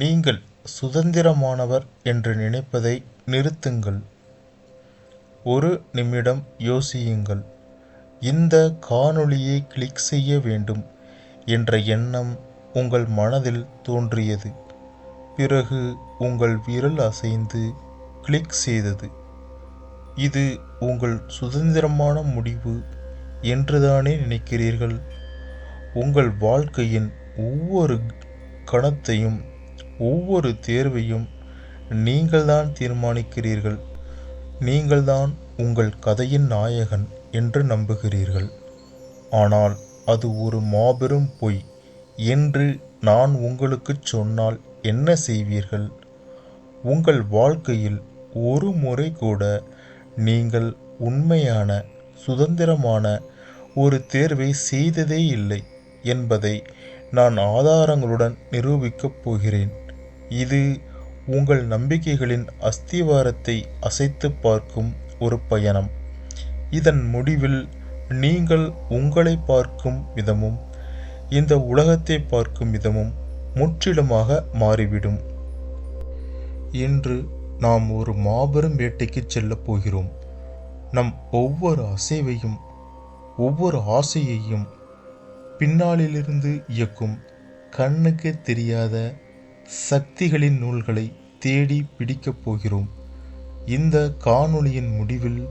நீங்கள் சுதந்திரமானவர் என்று நினைப்பதை நிறுத்துங்கள். ஒரு நிமிடம் யோசியுங்கள். இந்த காணொளியை கிளிக் செய்ய வேண்டும் என்ற எண்ணம் உங்கள் மனதில் தோன்றியது. பிறகு உங்கள் விரல் அசைந்து கிளிக் செய்தது. இது உங்கள் சுதந்திரமான முடிவு என்றுதானே நினைக்கிறீர்கள். உங்கள் வாழ்க்கையின் ஒவ்வொரு கணத்தையும் ஒவ்வொரு தேர்வையும் நீங்கள்தான் தீர்மானிக்கிறீர்கள். நீங்கள்தான் உங்கள் கதையின் நாயகன் என்று நம்புகிறீர்கள். ஆனால் அது ஒரு மாபெரும் பொய் என்று நான் உங்களுக்குச் சொன்னால் என்ன செய்வீர்கள். உங்கள் வாழ்க்கையில் ஒரு முறை கூட நீங்கள் உண்மையான சுதந்திரமான ஒரு தேர்வை செய்ததே இல்லை என்பதை நான் ஆதாரங்களுடன் நிரூபிக்கப் போகிறேன். இது உங்கள் நம்பிக்கைகளின் அஸ்திவாரத்தை அசைத்துப் பார்க்கும் ஒரு பயணம். இதன் முடிவில் நீங்கள் உங்களை பார்க்கும் விதமும் இந்த உலகத்தைப் பார்க்கும் விதமும் முற்றிலுமாக மாறிவிடும். இன்று நாம் ஒரு மாபெரும் வேட்டைக்கு செல்லப் போகிறோம். நம் ஒவ்வொரு அசைவையும் ஒவ்வொரு ஆசையையும் பின்னாளிலிருந்து இயக்கும் கண்ணுக்கு தெரியாத சக்திகளின் நூல்களை தேடி பிடிக்கப் போகிறோம். இந்த காணொளியின் முடிவில்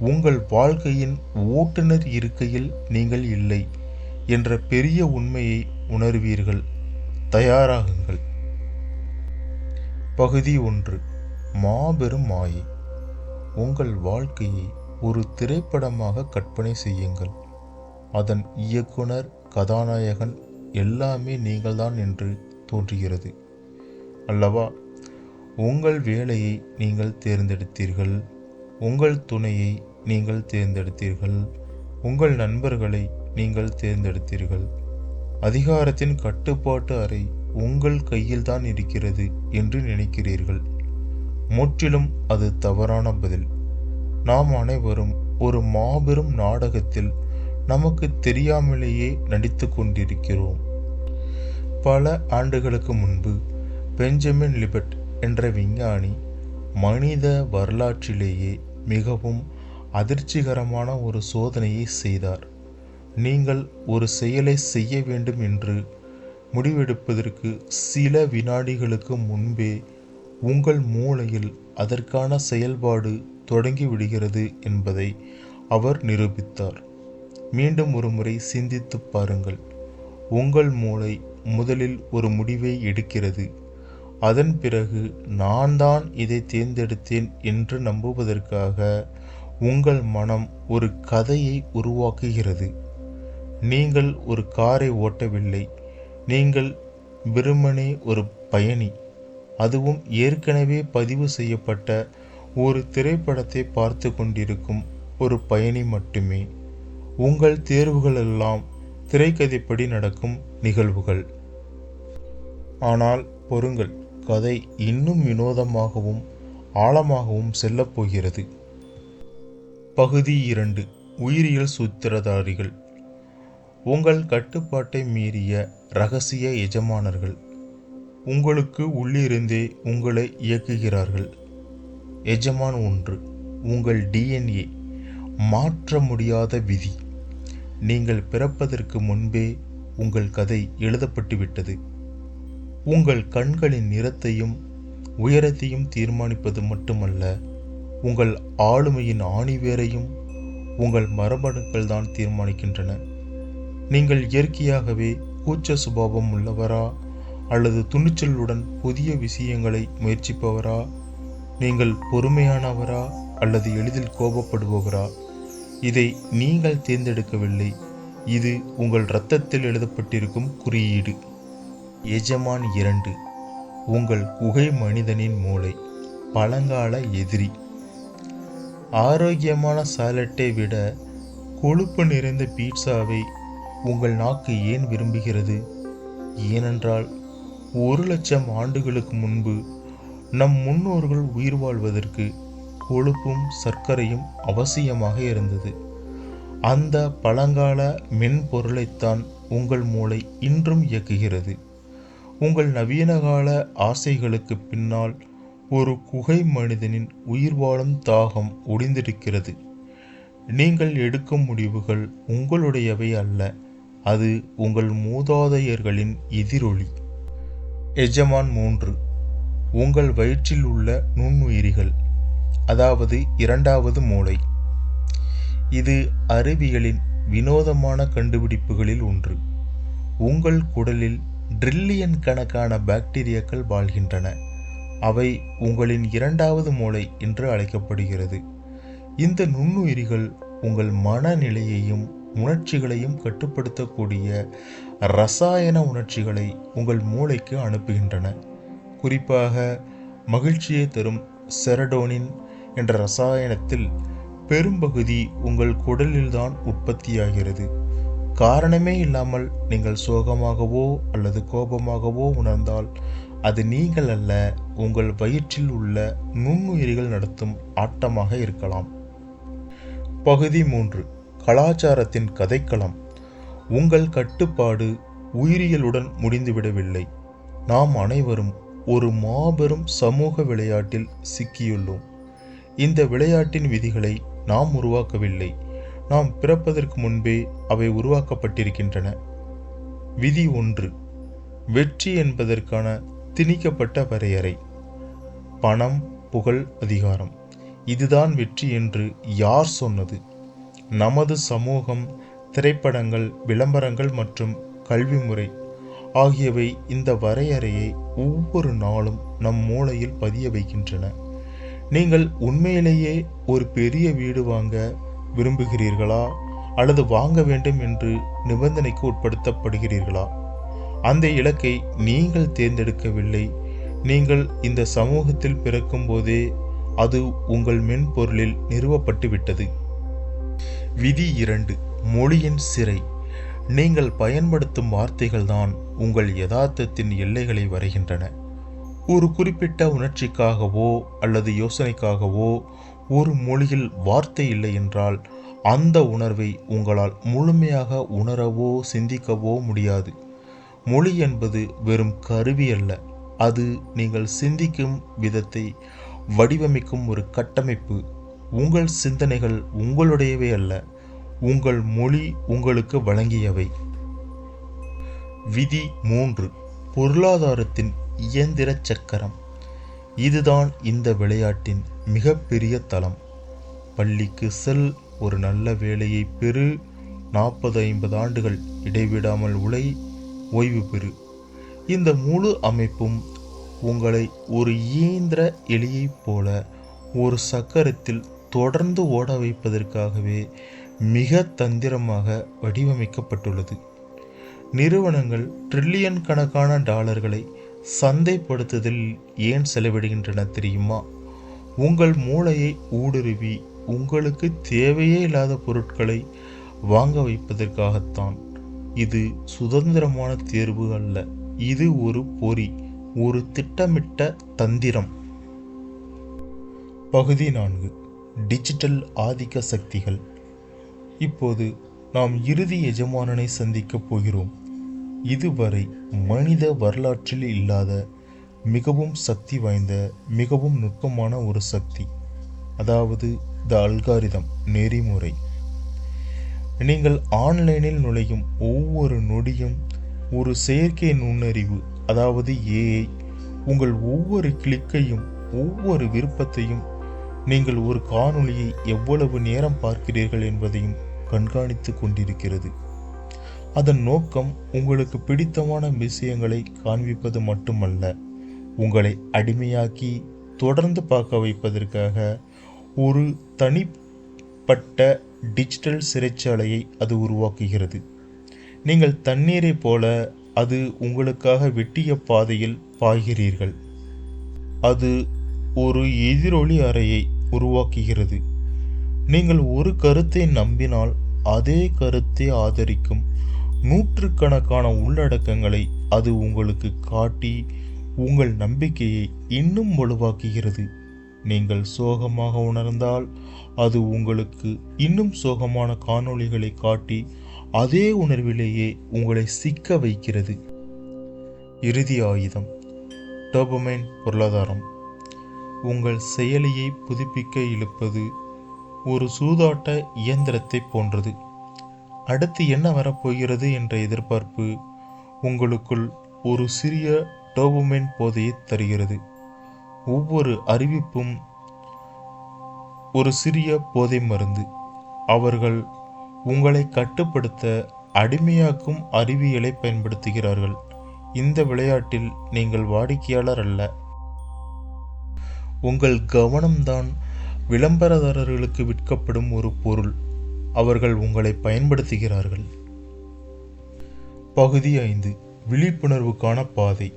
உங்கள் வாழ்க்கையின் ஓட்டுநர் இருக்கையில் நீங்கள் இல்லை என்ற பெரிய உண்மையை உணர்வீர்கள். தயாராகுங்கள். பகுதி ஒன்று மாபெரும் மாயை உங்கள் வாழ்க்கையை ஒரு திரைப்படமாக கற்பனை செய்யுங்கள். அதன் இயக்குனர் கதாநாயகன் எல்லாமே நீங்கள்தான் என்று தோன்றுகிறது அல்லவா. உங்கள் வேலையை நீங்கள் தேர்ந்தெடுத்தீர்கள். உங்கள் துணையை நீங்கள் தேர்ந்தெடுத்தீர்கள். உங்கள் நண்பர்களை நீங்கள் தேர்ந்தெடுத்தீர்கள். அதிகாரத்தின் கட்டுப்பாட்டு அறை உங்கள் கையில்தான் இருக்கிறது என்று நினைக்கிறீர்கள். முற்றிலும் அது தவறான பதில். நாம் அனைவரும் ஒரு மாபெரும் நாடகத்தில் நமக்கு தெரியாமலேயே நடித்து கொண்டிருக்கிறோம். பல ஆண்டுகளுக்கு முன்பு பெஞ்சமின் லிபட் என்ற விஞ்ஞானி மனித வரலாற்றிலேயே மிகவும் அதிர்ச்சிகரமான ஒரு சோதனையை செய்தார். நீங்கள் ஒரு செயலை செய்ய வேண்டும் என்று முடிவெடுப்பதற்கு சில வினாடிகளுக்கு முன்பே உங்கள் மூளையில் அதற்கான செயல்பாடு தொடங்கிவிடுகிறது என்பதை அவர் நிரூபித்தார். மீண்டும் ஒருமுறை சிந்தித்துப் பாருங்கள். உங்கள் மூளை முதலில் ஒரு முடிவை எடுக்கிறது. அதன் பிறகு நான் தான் இதை தேர்ந்தெடுத்தேன் என்று நம்புவதற்காக உங்கள் மனம் ஒரு கதையை உருவாக்குகிறது. நீங்கள் ஒரு காரை ஓட்டவில்லை. நீங்கள் வெறுமனே ஒரு பயணி. அதுவும் ஏற்கனவே பதிவு செய்யப்பட்ட ஒரு திரைப்படத்தை பார்த்து கொண்டிருக்கும் ஒரு பயணி மட்டுமே. உங்கள் தேர்வுகளெல்லாம் திரைக்கதைப்படி நடக்கும் நிகழ்வுகள். ஆனால் பொறுங்கள் கதை இன்னும் வினோதமாகவும் ஆழமாகவும் செல்லப்போகிறது பகுதி இரண்டு உயிரியல் சூத்திரதாரிகள் உங்கள் கட்டுப்பாட்டை மீறிய ரகசிய எஜமானர்கள் உங்களுக்கு உள்ளிருந்தே உங்களை இயக்குகிறார்கள். எஜமான் ஒன்று உங்கள் டிஎன்ஏ மாற்ற முடியாத விதி. நீங்கள் பிறப்பதற்கு முன்பே உங்கள் கதை எழுதப்பட்டுவிட்டது. உங்கள் கண்களின் நிறத்தையும் உயரத்தையும் தீர்மானிப்பது மட்டுமல்ல உங்கள் ஆளுமையின் ஆணிவேரையும் உங்கள் மரபணுக்கள்தான் தீர்மானிக்கின்றன. நீங்கள் இயற்கையாகவே கூச்ச சுபாவம் உள்ளவரா அல்லது துணிச்சலுடன் புதிய விஷயங்களை முயற்சிப்பவரா. நீங்கள் பொறுமையானவரா அல்லது எளிதில் கோபப்படுபவரா. இதை நீங்கள் தேர்ந்தெடுக்கவில்லை. இது உங்கள் இரத்தத்தில் எழுதப்பட்டிருக்கும் குறியீடு. எஜமான் இரண்டு உங்கள் குகை மனிதனின் மூளை. பழங்கால எதிரி. ஆரோக்கியமான சாலட்டை விட கொழுப்பு நிறைந்த பீட்சாவை உங்கள் நாக்கு ஏன் விரும்புகிறது. ஏனென்றால் ஒரு லட்சம் ஆண்டுகளுக்கு முன்பு நம் முன்னோர்கள் உயிர் வாழ்வதற்கு கொழுப்பும் சர்க்கரையும் அவசியமாக இருந்தது. அந்த பழங்கால மென்பொருளைத்தான் உங்கள் மூளை இன்றும் இயக்குகிறது. உங்கள் நவீனகால ஆசைகளுக்கு பின்னால் ஒரு குகை மனிதனின் உயிர் வாழும் தாகம் ஒடிந்திருக்கிறது நீங்கள் எடுக்கும் முடிவுகள் உங்களுடையவை அல்ல அது உங்கள் மூதாதையர்களின் எதிரொலி. எஜமான் மூன்று உங்கள் வயிற்றில் உள்ள நுண்ணுயிரிகள் அதாவது இரண்டாவது மூளை. இது அறிவியலின் வினோதமான கண்டுபிடிப்புகளில் ஒன்று. உங்கள் குடலில் ட்ரில்லியன் கணக்கான பாக்டீரியாக்கள் வாழ்கின்றன. அவை உங்களின் இரண்டாவது மூளை என்று அழைக்கப்படுகிறது. இந்த நுண்ணுயிரிகள் உங்கள் மனநிலையையும் உணர்ச்சிகளையும் கட்டுப்படுத்தக்கூடிய ரசாயன உணர்ச்சிகளை உங்கள் மூளைக்கு அனுப்புகின்றன. குறிப்பாக மகிழ்ச்சியை தரும் செரடோனின் என்ற ரசாயனத்தில் பெரும்பகுதி உங்கள் குடலில்தான் உற்பத்தியாகிறது. காரணமே இல்லாமல் நீங்கள் சோகமாகவோ அல்லது கோபமாகவோ உணர்ந்தால் அது நீங்கள் அல்ல உங்கள் வயிற்றில் உள்ள நுண்ணுயிரிகள் நடத்தும் ஆட்டமாக இருக்கலாம். பகுதி மூன்று. கலாச்சாரத்தின் கதைக்களம். உங்கள் கட்டுப்பாடு உயிரியலுடன் முடிந்துவிடவில்லை. நாம் அனைவரும் ஒரு மாபெரும் சமூக விளையாட்டில் சிக்கியுள்ளோம். இந்த விளையாட்டின் விதிகளை நாம் உருவாக்கவில்லை. நாம் பிறப்பதற்கு முன்பே அவை உருவாக்கப்பட்டிருக்கின்றன. விதி ஒன்று. வெற்றி என்பதற்கான திணிக்கப்பட்ட வரையறை. பணம் புகழ் அதிகாரம். இதுதான் வெற்றி என்று யார் சொன்னது? நமது சமூகம் திரைப்படங்கள் விளம்பரங்கள் மற்றும் கல்வி முறை ஆகியவை இந்த வரையறையை ஒவ்வொரு நாளும் நம் மூளையில் பதிய வைக்கின்றன. நீங்கள் உண்மையிலேயே ஒரு பெரிய வீடு வாங்க விரும்புகிறீர்களா? அல்லது வாங்க வேண்டும் என்று நிபந்தனைக்கு உட்படுத்தப்படுகிறீர்களா? அந்த இலக்கை நீங்கள் தேர்ந்தெடுக்கவில்லை. நீங்கள் இந்த சமூகத்தில் பிறக்கும் போதே அது உங்கள் மென்பொருளில் நிறுவப்பட்டு விட்டது விதி இரண்டு. மொழியின் சிறை. நீங்கள் பயன்படுத்தும் வார்த்தைகள்தான் உங்கள் யதார்த்தத்தின் எல்லைகளை வரைகின்றன. ஒரு குறிப்பிட்ட உணர்ச்சிக்காகவோ அல்லது யோசனைக்காகவோ ஒரு மொழியில் வார்த்தை இல்லை என்றால் அந்த உணர்வை உங்களால் முழுமையாக உணரவோ சிந்திக்கவோ முடியாது. மொழி என்பது வெறும் கருவி அல்ல. அது நீங்கள் சிந்திக்கும் விதத்தை வடிவமைக்கும் ஒரு கட்டமைப்பு. உங்கள் சிந்தனைகள் உங்களுடையவை அல்ல உங்கள் மொழி உங்களுக்கு வழங்கியவை. விதி மூன்று. பொருளாதாரத்தின் இயந்திர சக்கரம். இதுதான் இந்த விளையாட்டின் மிகப்பெரிய தளம். பள்ளிக்கு செல் ஒரு நல்ல வேலையை பெறு நாற்பது ஐம்பது ஆண்டுகள் இடைவிடாமல் உழை ஓய்வு பெறு. இந்த முழு அமைப்பும் உங்களை ஒரு இயந்திர எலியைப் போல ஒரு சக்கரத்தில் தொடர்ந்து ஓட வைப்பதற்காகவே மிக தந்திரமாக வடிவமைக்கப்பட்டுள்ளது. நிறுவனங்கள் ட்ரில்லியன் கணக்கான டாலர்களை சந்தைப்படுத்துதல் ஏன் செலவிடுகின்றன தெரியுமா? உங்கள் மூளையை ஊடுருவி உங்களுக்கு தேவையே இல்லாத பொருட்களை வாங்க வைப்பதற்காகத்தான். இது சுதந்திரமான தேர்வு அல்ல. இது ஒரு பொறி ஒரு திட்டமிட்ட தந்திரம். பகுதி நான்கு. டிஜிட்டல் ஆதிக்க சக்திகள். இப்போது நாம் இறுதி எஜமானனை சந்திக்கப் போகிறோம். இதுவரை மனித வரலாற்றில் இல்லாத மிகவும் சக்தி வாய்ந்த மிகவும் நுட்பமான ஒரு சக்தி. அதாவது த அல்காரிதம் நெறிமுறை. நீங்கள் ஆன்லைனில் நுழையும் ஒவ்வொரு நொடியும் ஒரு செயற்கை நுண்ணறிவு அதாவது ஏஐ உங்கள் ஒவ்வொரு கிளிக்கையும் ஒவ்வொரு விருப்பத்தையும் நீங்கள் ஒரு காணொளியை எவ்வளவு நேரம் பார்க்கிறீர்கள் என்பதையும் கண்காணித்து கொண்டிருக்கிறது. அதன் நோக்கம் உங்களுக்கு பிடித்தமான விஷயங்களை காண்பிப்பது மட்டுமல்ல உங்களை அடிமையாக்கி தொடர்ந்து பார்க்க வைப்பதற்காக ஒரு தனிப்பட்ட டிஜிட்டல் சிறைச்சாலையை அது உருவாக்குகிறது. நீங்கள் தண்ணீரைப் போல அது உங்களுக்காக வெட்டிய பாதையில் பாய்கிறீர்கள். அது ஒரு எதிரொலி அறையை உருவாக்குகிறது. நீங்கள் ஒரு கருத்தை நம்பினால் அதே கருத்தை ஆதரிக்கும் நூற்றுக்கணக்கான உள்ளடக்கங்களை அது உங்களுக்கு காட்டி உங்கள் நம்பிக்கையை இன்னும் வலுவாக்குகிறது. நீங்கள் சோகமாக உணர்ந்தால் அது உங்களுக்கு இன்னும் சோகமான காணொளிகளை காட்டி அதே உணர்விலேயே உங்களை சிக்க வைக்கிறது. இறுதி ஆயுதம். டோபமைன் பொருளாதாரம். உங்கள் செயலியை புதுப்பிக்க இழுப்பது ஒரு சூதாட்ட இயந்திரத்தை போன்றது. அடுத்து என்ன வரப்போகிறது என்ற எதிர்பார்ப்பு உங்களுக்குள் ஒரு சிறிய டோபமைன் போதையை தருகிறது. ஒவ்வொரு அறிவிப்பும் ஒரு சிறிய போதை மருந்து. அவர்கள் உங்களை கட்டுப்படுத்த அடிமையாக்கும் அறிவியலை பயன்படுத்துகிறார்கள். இந்த விளையாட்டில் நீங்கள் வாடிக்கையாளர் அல்ல. உங்கள் கவனம்தான் விளம்பரதாரர்களுக்கு விற்கப்படும் ஒரு பொருள். அவர்கள் உங்களை பயன்படுத்துகிறார்கள். பகுதி ஐந்து. விழிப்புணர்வுக்கான பாதை.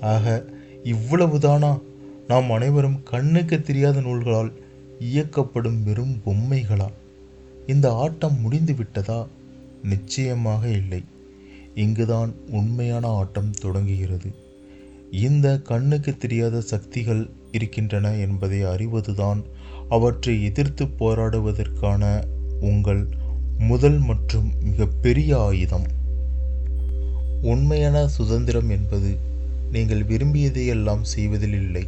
ஆக இவ்வளவுதானா? நாம் அனைவரும் கண்ணுக்கு தெரியாத நூல்களால் இயக்கப்படும் வெறும் பொம்மைகளா? இந்த ஆட்டம் முடிந்து விட்டதா? நிச்சயமாக இல்லை. இங்குதான் உண்மையான ஆட்டம் தொடங்குகிறது. இந்த கண்ணுக்கு தெரியாத சக்திகள் இருக்கின்றன என்பதை அறிவதுதான் அவற்றை எதிர்த்து போராடுவதற்கான உங்கள் முதல் மற்றும் மிகப்பெரிய ஆயுதம். உண்மையான சுதந்திரம் என்பது நீங்கள் விரும்பியதையெல்லாம் செய்வதில் இல்லை.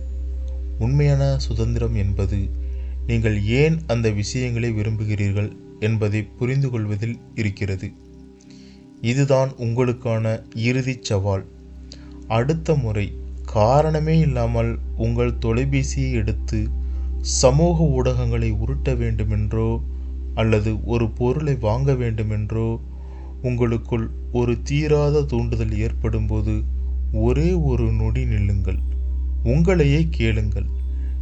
உண்மையான சுதந்திரம் என்பது நீங்கள் ஏன் அந்த விஷயங்களை விரும்புகிறீர்கள் என்பதை புரிந்து கொள்வதில் இருக்கிறது. இதுதான் உங்களுக்கான இறுதிச் சவால். அடுத்த முறை காரணமே இல்லாமல் உங்கள் தொலைபேசியை எடுத்து சமூக ஊடகங்களை உருட்ட வேண்டுமென்றோ அல்லது ஒரு பொருளை வாங்க வேண்டுமென்றோ உங்களுக்குள் ஒரு தீராத தூண்டுதல் ஏற்படும்போது ஒரே ஒரு நொடி நில்லுங்கள். உங்களையே கேளுங்கள்.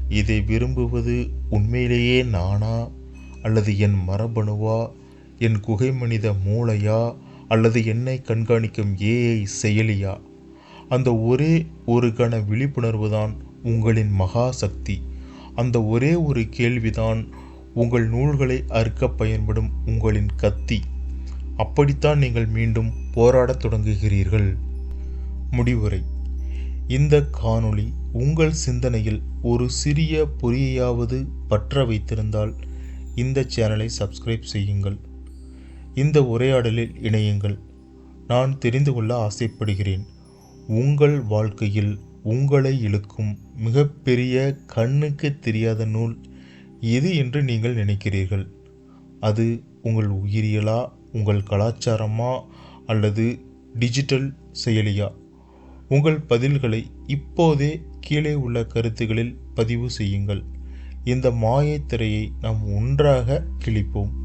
இதை விரும்புவது உண்மையிலேயே நானா? அல்லது என் மரபணுவா? என் குகை மனித மூளையா? அல்லது என்னை கண்காணிக்கும் ஏஐ செயலியா? அந்த ஒரே ஒரு கண விழிப்புணர்வு தான் உங்களின் மகா சக்தி அந்த ஒரே ஒரு கேள்விதான் உங்கள் நூல்களை அறுக்க பயன்படும் உங்களின் கத்தி. அப்படித்தான் நீங்கள் மீண்டும் போராடத் தொடங்குகிறீர்கள். முடிவுரை. இந்த காணொளி உங்கள் சிந்தனையில் ஒரு சிறிய பொறியையாவது பற்ற வைத்திருந்தால் இந்த சேனலை சப்ஸ்கிரைப் செய்யுங்கள். இந்த உரையாடலில் இணையுங்கள். நான் தெரிந்து கொள்ள ஆசைப்படுகிறேன். உங்கள் வாழ்க்கையில் உங்களை இழுக்கும் மிகப்பெரிய கண்ணுக்கு தெரியாத நூல் எது என்று நீங்கள் நினைக்கிறீர்கள்? அது உங்கள் உயிரியலா உங்கள் கலாச்சாரமா அல்லது டிஜிட்டல் செயலியா? உங்கள் பதில்களை இப்போதே கீழே உள்ள கருத்துகளில் பதிவு செய்யுங்கள். இந்த மாயத் திரையை நாம் ஒன்றாக கிழிப்போம்.